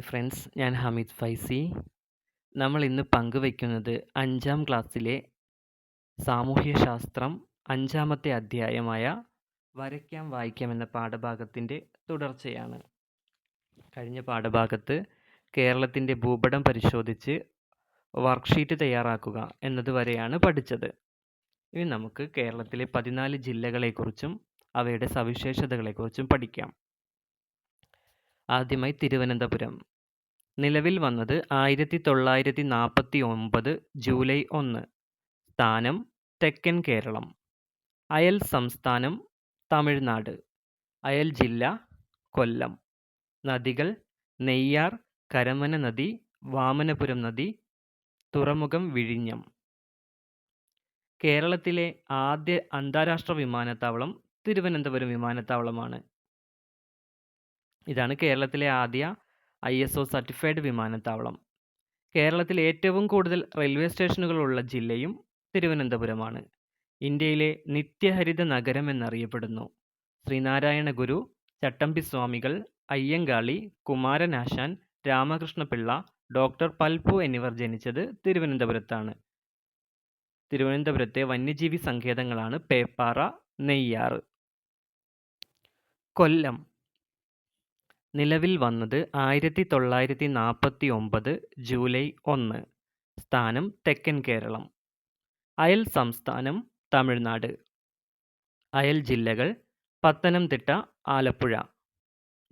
Hi friends ഞാൻ ഹമീദ് ഫൈസി. നമ്മൾ ഇന്ന് പങ്കുവയ്ക്കുന്നത് അഞ്ചാം ക്ലാസ്സിലെ സാമൂഹ്യശാസ്ത്രം അഞ്ചാമത്തെ അധ്യായമായ വരയ്ക്കാം വായിക്കാം എന്ന പാഠഭാഗത്തിന്റെ തുടർച്ചയാണ്. കഴിഞ്ഞ പാഠഭാഗത്ത് കേരളത്തിന്റെ ഭൂപടം പരിശോധിച്ച് വർക്ക്ഷീറ്റ് തയ്യാറാക്കുക എന്നതുവരെയാണ് പഠിച്ചത്. ഇനി നമുക്ക് കേരളത്തിലെ പതിനാല് ജില്ലകളെക്കുറിച്ചും അവയുടെ സവിശേഷതകളെക്കുറിച്ചും പഠിക്കാം. ആദ്യമായി തിരുവനന്തപുരം. നിലവിൽ വന്നത് ആയിരത്തി തൊള്ളായിരത്തി നാൽപ്പത്തി ഒമ്പത് ജൂലൈ ഒന്ന്. സ്ഥാനം തെക്കൻ കേരളം. അയൽ സംസ്ഥാനം തമിഴ്നാട്. അയൽ ജില്ല കൊല്ലം. നദികൾ നെയ്യാർ കരമന നദി വാമനപുരം നദി തുറമുഖം വിഴിഞ്ഞം. കേരളത്തിലെ ആദ്യ അന്താരാഷ്ട്ര വിമാനത്താവളം തിരുവനന്തപുരം വിമാനത്താവളമാണ്. ഇതാണ് കേരളത്തിലെ ആദ്യ ഐ എസ് ഒ സർട്ടിഫൈഡ് വിമാനത്താവളം. കേരളത്തിൽ ഏറ്റവും കൂടുതൽ റെയിൽവേ സ്റ്റേഷനുകളുള്ള ജില്ലയും തിരുവനന്തപുരമാണ്. ഇന്ത്യയിലെ നിത്യഹരിത നഗരം എന്നറിയപ്പെടുന്നു. ശ്രീനാരായണ ഗുരു ചട്ടമ്പി സ്വാമികൾ അയ്യങ്കാളി കുമാരനാശാൻ രാമകൃഷ്ണപിള്ള ഡോക്ടർ പൽപു എന്നിവർ ജനിച്ചത് തിരുവനന്തപുരത്താണ്. തിരുവനന്തപുരത്തെ വന്യജീവി സങ്കേതങ്ങളാണ് പേപ്പാറ നെയ്യാറ് കൊല്ലം. നിലവിൽ വന്നത് ആയിരത്തി തൊള്ളായിരത്തി നാൽപ്പത്തി ഒമ്പത് ജൂലൈ ഒന്ന്. സ്ഥാനം തെക്കൻ കേരളം. അയൽ സംസ്ഥാനം തമിഴ്നാട്. അയൽ ജില്ലകൾ പത്തനംതിട്ട ആലപ്പുഴ.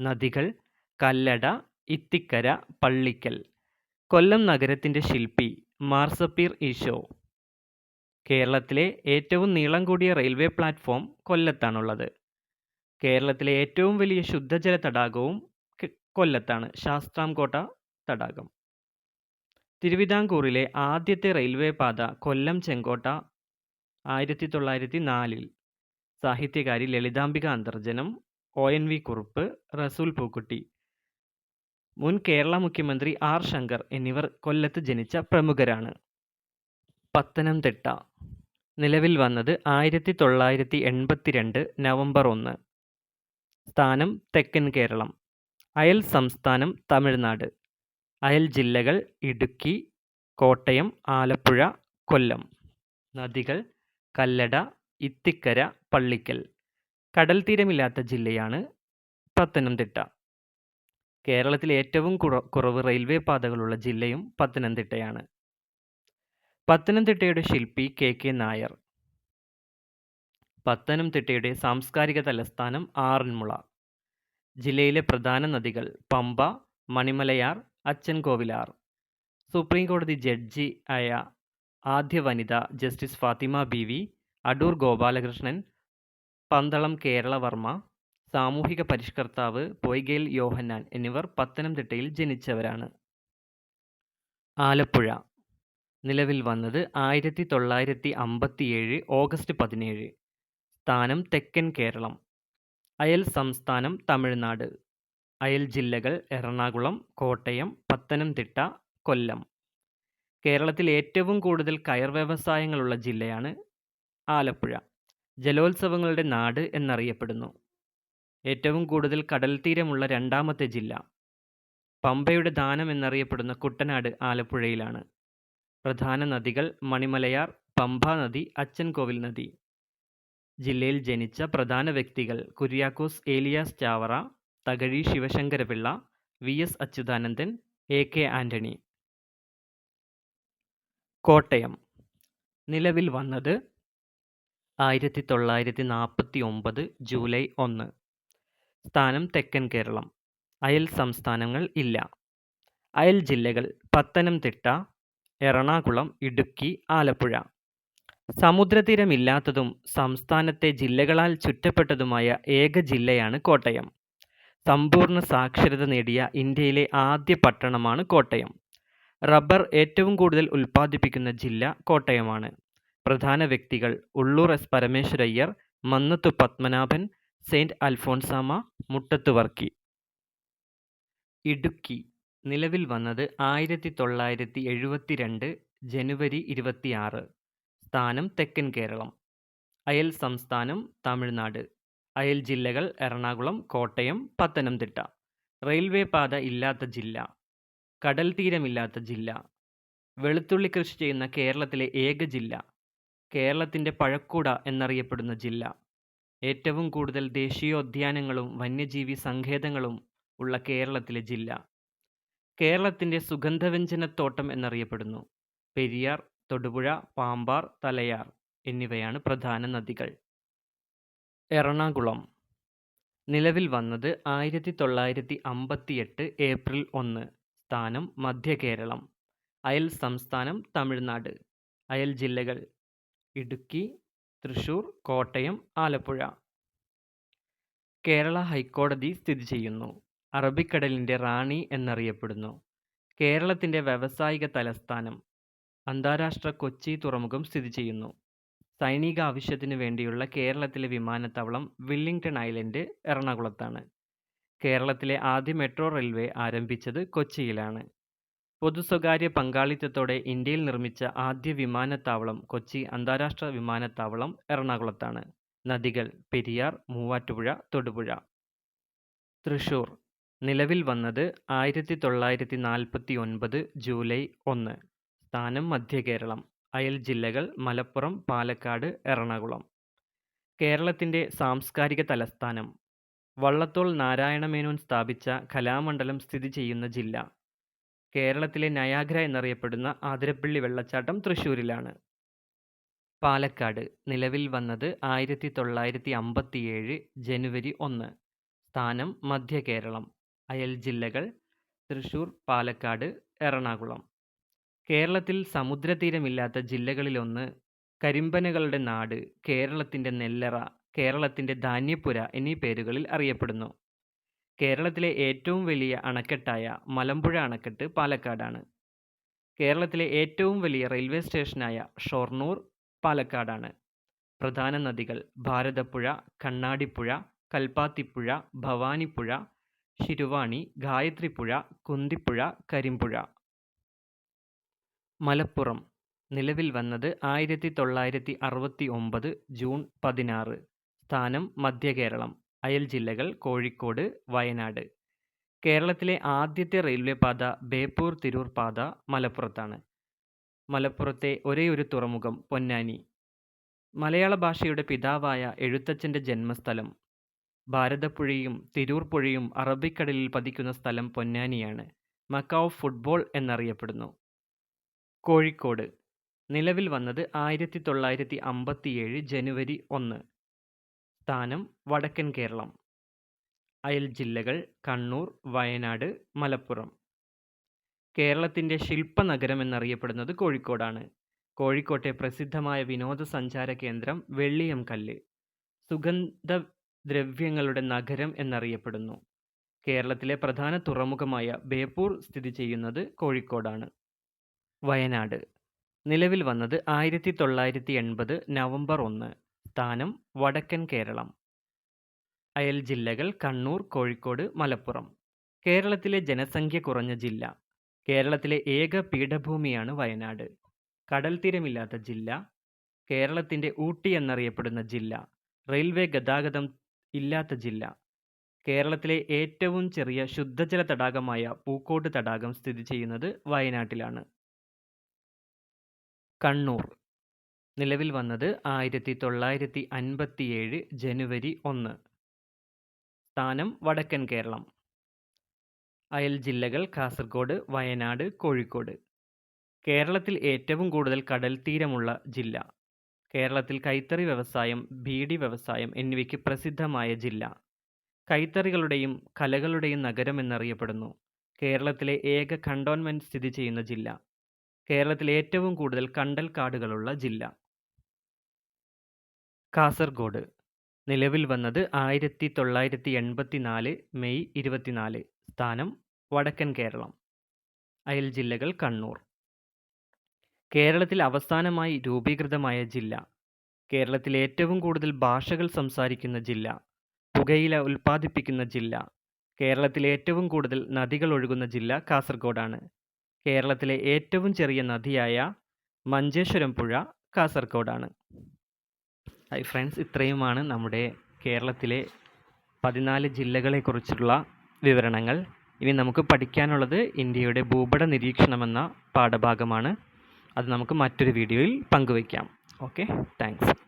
നദികൾ കല്ലട ഇത്തിക്കര പള്ളിക്കൽ. കൊല്ലം നഗരത്തിന്റെ ശില്പി മാർസപ്പീർ ഈശോ. കേരളത്തിലെ ഏറ്റവും നീളം കൂടിയ റെയിൽവേ പ്ലാറ്റ്ഫോം കൊല്ലത്താണുള്ളത്. കേരളത്തിലെ ഏറ്റവും വലിയ ശുദ്ധജല തടാകവും കൊല്ലത്താണ്. ശാസ്താംകോട്ട തടാകം. തിരുവിതാംകൂറിലെ ആദ്യത്തെ റെയിൽവേ പാത കൊല്ലം ചെങ്കോട്ട ആയിരത്തി തൊള്ളായിരത്തി നാലിൽ സാഹിത്യകാരി Lalithambika Antharjanam O N V Kurup Resul Pookutty. മുൻ കേരള മുഖ്യമന്ത്രി ആർ ശങ്കർ എന്നിവർ കൊല്ലത്ത് ജനിച്ച പ്രമുഖരാണ്. പത്തനംതിട്ട. നിലവിൽ വന്നത് ആയിരത്തി തൊള്ളായിരത്തി എൺപത്തിരണ്ട് നവംബർ ഒന്ന്. സ്ഥാനം തെക്കൻ കേരളം. അയൽ സംസ്ഥാനം തമിഴ്നാട്. അയൽ ജില്ലകൾ ഇടുക്കി കോട്ടയം ആലപ്പുഴ കൊല്ലം. നദികൾ കല്ലട ഇത്തിക്കര പള്ളിക്കൽ. കടൽ തീരമില്ലാത്ത ജില്ലയാണ് പത്തനംതിട്ട. കേരളത്തിലെ ഏറ്റവും കുറവ് റെയിൽവേ പാതകളുള്ള ജില്ലയും പത്തനംതിട്ടയാണ്. പത്തനംതിട്ടയുടെ ശില്പി കെ കെ നായർ. പത്തനംതിട്ടയുടെ സാംസ്കാരിക തലസ്ഥാനം ആറന്മുള. ജില്ലയിലെ പ്രധാന നദികൾ പമ്പ മണിമലയാർ അച്ചൻകോവിലാർ. സുപ്രീം കോടതി ജഡ്ജി ആയ ആദ്യ വനിത justice Fathima B V Adoor Gopalakrishnan Pandalam Keralavarma സാമൂഹിക പരിഷ്കർത്താവ് പൊയ്കേൽ യോഹന്നാൻ എന്നിവർ പത്തനംതിട്ടയിൽ ജനിച്ചവരാണ്. ആലപ്പുഴ. നിലവിൽ വന്നത് ആയിരത്തി തൊള്ളായിരത്തി അമ്പത്തിയേഴ് ഓഗസ്റ്റ് പതിനേഴ്. സ്ഥാനം തെക്കൻ കേരളം. അയൽ സംസ്ഥാനം തമിഴ്നാട്. അയൽ ജില്ലകൾ എറണാകുളം കോട്ടയം പത്തനംതിട്ട കൊല്ലം. കേരളത്തിൽ ഏറ്റവും കൂടുതൽ കയർ വ്യവസായങ്ങളുള്ള ജില്ലയാണ് ആലപ്പുഴ. ജലോത്സവങ്ങളുടെ നാട് എന്നറിയപ്പെടുന്നു. ഏറ്റവും കൂടുതൽ കടൽ തീരമുള്ള രണ്ടാമത്തെ ജില്ല. പമ്പയുടെ ദാനം എന്നറിയപ്പെടുന്ന കുട്ടനാട് ആലപ്പുഴയിലാണ്. പ്രധാന നദികൾ മണിമലയാർ പമ്പാ നദി അച്ചൻകോവിൽ നദി. ജില്ലയിൽ ജനിച്ച പ്രധാന വ്യക്തികൾ Kuriakose Elias Chavara Thakazhi Sivasankarapillai V S Achuthanandan A K Antony. Kottayam. നിലവിൽ വന്നത് ആയിരത്തി തൊള്ളായിരത്തി നാൽപ്പത്തി ഒമ്പത് ജൂലൈ ഒന്ന്. സ്ഥാനം തെക്കൻ കേരളം. അയൽ സംസ്ഥാനങ്ങൾ ഇല്ല. അയൽ ജില്ലകൾ പത്തനംതിട്ട എറണാകുളം ഇടുക്കി ആലപ്പുഴ. സമുദ്രതീരമില്ലാത്തതും സംസ്ഥാനത്തെ ജില്ലകളാൽ ചുറ്റപ്പെട്ടതുമായ ഏക ജില്ലയാണ് കോട്ടയം. സമ്പൂർണ സാക്ഷരത നേടിയ ഇന്ത്യയിലെ ആദ്യ പട്ടണമാണ് കോട്ടയം. റബ്ബർ ഏറ്റവും കൂടുതൽ ഉൽപ്പാദിപ്പിക്കുന്ന ജില്ല കോട്ടയമാണ്. പ്രധാന വ്യക്തികൾ ഉള്ളൂർ എസ്. പരമേശ്വരയ്യർ മന്നത്തു പത്മനാഭൻ സെയിന്റ് അൽഫോൺസാമ മുട്ടത്ത് വർക്കി ഇടുക്കി. നിലവിൽ വന്നത് ആയിരത്തി തൊള്ളായിരത്തി എഴുപത്തി രണ്ട് ജനുവരി ഇരുപത്തിയാറ്. സ്ഥാനം തെക്കൻ കേരളം അയൽ സംസ്ഥാനം തമിഴ്നാട് അയൽ ജില്ലകൾ എറണാകുളം കോട്ടയം പത്തനംതിട്ട. റെയിൽവേ പാത ഇല്ലാത്ത ജില്ല കടൽ തീരമില്ലാത്ത ജില്ല വെളുത്തുള്ളി കൃഷി ചെയ്യുന്ന കേരളത്തിലെ ഏക ജില്ല കേരളത്തിന്റെ പഴക്കൂട എന്നറിയപ്പെടുന്ന ജില്ല. ഏറ്റവും കൂടുതൽ ദേശീയോദ്യാനങ്ങളും വന്യജീവി സങ്കേതങ്ങളും ഉള്ള കേരളത്തിലെ ജില്ല. കേരളത്തിന്റെ സുഗന്ധവ്യഞ്ജനത്തോട്ടം എന്നറിയപ്പെടുന്നു. പെരിയാർ തൊടുപുഴ പാമ്പാർ തലയാർ എന്നിവയാണ് പ്രധാന നദികൾ. എറണാകുളം. നിലവിൽ വന്നത് ആയിരത്തി തൊള്ളായിരത്തി അമ്പത്തിയെട്ട് ഏപ്രിൽ ഒന്ന്. സ്ഥാനം മധ്യകേരളം അയൽ സംസ്ഥാനം തമിഴ്നാട്. അയൽ ജില്ലകൾ ഇടുക്കി തൃശൂർ കോട്ടയം ആലപ്പുഴ. കേരള ഹൈക്കോടതി സ്ഥിതി ചെയ്യുന്നു. അറബിക്കടലിന്റെ റാണി എന്നറിയപ്പെടുന്നു. കേരളത്തിന്റെ വ്യാവസായിക തലസ്ഥാനം അന്താരാഷ്ട്ര കൊച്ചി തുറമുഖം സ്ഥിതി ചെയ്യുന്നു. സൈനിക ആവശ്യത്തിനു വേണ്ടിയുള്ള കേരളത്തിലെ വിമാനത്താവളം വില്ലിംഗ്ടൺ ഐലൻഡ് എറണാകുളത്താണ്. കേരളത്തിലെ ആദ്യ മെട്രോ റെയിൽവേ ആരംഭിച്ചത് കൊച്ചിയിലാണ്. പൊതു സ്വകാര്യ പങ്കാളിത്തത്തോടെ ഇന്ത്യയിൽ നിർമ്മിച്ച ആദ്യ വിമാനത്താവളം കൊച്ചി അന്താരാഷ്ട്ര വിമാനത്താവളം എറണാകുളത്താണ്. നദികൾ പെരിയാർ മൂവാറ്റുപുഴ തൊടുപുഴ. തൃശൂർ. നിലവിൽ വന്നത് ആയിരത്തി തൊള്ളായിരത്തി നാൽപ്പത്തി ഒൻപത് ജൂലൈ ഒന്ന്. സ്ഥാനം മധ്യകേരളം അയൽ ജില്ലകൾ മലപ്പുറം പാലക്കാട് എറണാകുളം. കേരളത്തിന്റെ സാംസ്കാരിക തലസ്ഥാനം വള്ളത്തോൾ നാരായണമേനോൻ സ്ഥാപിച്ച കലാമണ്ഡലം സ്ഥിതി ചെയ്യുന്ന ജില്ല. കേരളത്തിലെ നയാഗ്ര എന്നറിയപ്പെടുന്ന ആതിരപ്പള്ളി വെള്ളച്ചാട്ടം തൃശ്ശൂരിലാണ്. പാലക്കാട് നിലവിൽ വന്നത് ആയിരത്തി തൊള്ളായിരത്തി അമ്പത്തിയേഴ് ജനുവരി ഒന്ന്. സ്ഥാനം മധ്യകേരളം അയൽ ജില്ലകൾ തൃശ്ശൂർ പാലക്കാട് എറണാകുളം. കേരളത്തിൽ സമുദ്രതീരമില്ലാത്ത ജില്ലകളിലൊന്ന് കരിമ്പനകളുടെ നാട് കേരളത്തിന്റെ നെല്ലറ കേരളത്തിന്റെ ധാന്യപ്പുര എന്നീ പേരുകളിൽ അറിയപ്പെടുന്നു. കേരളത്തിലെ ഏറ്റവും വലിയ അണക്കെട്ടായ മലമ്പുഴ അണക്കെട്ട് പാലക്കാടാണ്. കേരളത്തിലെ ഏറ്റവും വലിയ റെയിൽവേ സ്റ്റേഷനായ ഷൊർണൂർ പാലക്കാടാണ്. പ്രധാന നദികൾ ഭാരതപ്പുഴ കണ്ണാടിപ്പുഴ കൽപ്പാത്തിപ്പുഴ ഭവാനിപ്പുഴ ശിരുവാണി ഗായത്രിപ്പുഴ കുന്തിപ്പുഴ കരിമ്പുഴ. മലപ്പുറം. നിലവിൽ വന്നത് ആയിരത്തി തൊള്ളായിരത്തി അറുപത്തി ഒമ്പത് ജൂൺ പതിനാറ്. സ്ഥാനം മധ്യകേരളം. അയൽ ജില്ലകൾ കോഴിക്കോട് വയനാട്. കേരളത്തിലെ ആദ്യത്തെ റെയിൽവേ പാത ബേപ്പൂർ തിരൂർ പാത മലപ്പുറത്താണ്. മലപ്പുറത്തെ ഒരേയൊരു തുറമുഖം പൊന്നാനി. മലയാള ഭാഷയുടെ പിതാവായ എഴുത്തച്ഛന്റെ ജന്മസ്ഥലം. ഭാരതപ്പുഴയും തിരൂർ പുഴയും അറബിക്കടലിൽ പതിക്കുന്ന സ്ഥലം പൊന്നാനിയാണ്. മക്കാവ് ഫുട്ബോൾ എന്നറിയപ്പെടുന്നു. കോഴിക്കോട്. നിലവിൽ വന്നത് ആയിരത്തി തൊള്ളായിരത്തി അമ്പത്തിയേഴ് ജനുവരി ഒന്ന്. സ്ഥാനം വടക്കൻ കേരളം. അയൽ ജില്ലകൾ കണ്ണൂർ വയനാട് മലപ്പുറം. കേരളത്തിന്റെ ശില്പനഗരം എന്നറിയപ്പെടുന്നത് കോഴിക്കോടാണ്. കോഴിക്കോട്ടെ പ്രസിദ്ധമായ വിനോദസഞ്ചാര കേന്ദ്രം വെള്ളിയം കല്ല് സുഗന്ധ ദ്രവ്യങ്ങളുടെ നഗരം എന്നറിയപ്പെടുന്നു. കേരളത്തിലെ പ്രധാന തുറമുഖമായ ബേപ്പൂർ സ്ഥിതി ചെയ്യുന്നത് കോഴിക്കോടാണ്. വയനാട്. നിലവിൽ വന്നത് ആയിരത്തി തൊള്ളായിരത്തി എൺപത് നവംബർ ഒന്ന്. സ്ഥാനം വടക്കൻ കേരളം. അയൽ ജില്ലകൾ കണ്ണൂർ കോഴിക്കോട് മലപ്പുറം. കേരളത്തിലെ ജനസംഖ്യ കുറഞ്ഞ ജില്ല. കേരളത്തിലെ ഏക പീഠഭൂമിയാണ് വയനാട്. കടൽ തീരമില്ലാത്ത ജില്ല. കേരളത്തിന്റെ ഊട്ടി എന്നറിയപ്പെടുന്ന ജില്ല. റെയിൽവേ ഗതാഗതം ഇല്ലാത്ത ജില്ല. കേരളത്തിലെ ഏറ്റവും ചെറിയ ശുദ്ധജല തടാകമായ പൂക്കോട് തടാകം സ്ഥിതി ചെയ്യുന്നത് വയനാട്ടിലാണ്. കണ്ണൂർ. നിലവിൽ വന്നത് ആയിരത്തി തൊള്ളായിരത്തി അൻപത്തിയേഴ് ജനുവരി ഒന്ന്. സ്ഥാനം വടക്കൻ കേരളം. അയൽ ജില്ലകൾ കാസർഗോഡ് വയനാട് കോഴിക്കോട്. കേരളത്തിൽ ഏറ്റവും കൂടുതൽ കടൽ തീരമുള്ള ജില്ല. കേരളത്തിൽ കൈത്തറി വ്യവസായം ബീഡി വ്യവസായം എന്നിവയ്ക്ക് പ്രസിദ്ധമായ ജില്ല. കൈത്തറികളുടെയും കലകളുടെയും നഗരം എന്നറിയപ്പെടുന്നു കേരളത്തിലെ ഏക കണ്ടോൺമെന്റ് സ്ഥിതി ചെയ്യുന്ന ജില്ല. കേരളത്തിൽ ഏറ്റവും കൂടുതൽ കണ്ടൽ കാടുകളുള്ള ജില്ല. കാസർഗോഡ്. നിലവിൽ വന്നത് ആയിരത്തി തൊള്ളായിരത്തി എൺപത്തി നാല് മെയ് ഇരുപത്തിനാല്. സ്ഥാനം വടക്കൻ കേരളം. അയൽ ജില്ലകൾ കണ്ണൂർ. കേരളത്തിൽ അവസാനമായി രൂപീകൃതമായ ജില്ല. കേരളത്തിൽ ഏറ്റവും കൂടുതൽ ഭാഷകൾ സംസാരിക്കുന്ന ജില്ല. പുകയില ഉൽപ്പാദിപ്പിക്കുന്ന ജില്ല. കേരളത്തിൽ ഏറ്റവും കൂടുതൽ നദികൾ ഒഴുകുന്ന ജില്ല കാസർഗോഡാണ്. കേരളത്തിലെ ഏറ്റവും ചെറിയ നദിയായ മഞ്ചേശ്വരം പുഴ കാസർഗോഡാണ്. ഹൈ ഫ്രണ്ട്സ് ഇത്രയുമാണ് നമ്മുടെ കേരളത്തിലെ പതിനാല് ജില്ലകളെക്കുറിച്ചുള്ള വിവരണങ്ങൾ. ഇനി നമുക്ക് പഠിക്കാനുള്ളത് ഇന്ത്യയുടെ ഭൂപട നിരീക്ഷണമെന്ന പാഠഭാഗമാണ്. അത് നമുക്ക് മറ്റൊരു വീഡിയോയിൽ പങ്കുവയ്ക്കാം. Okay thanks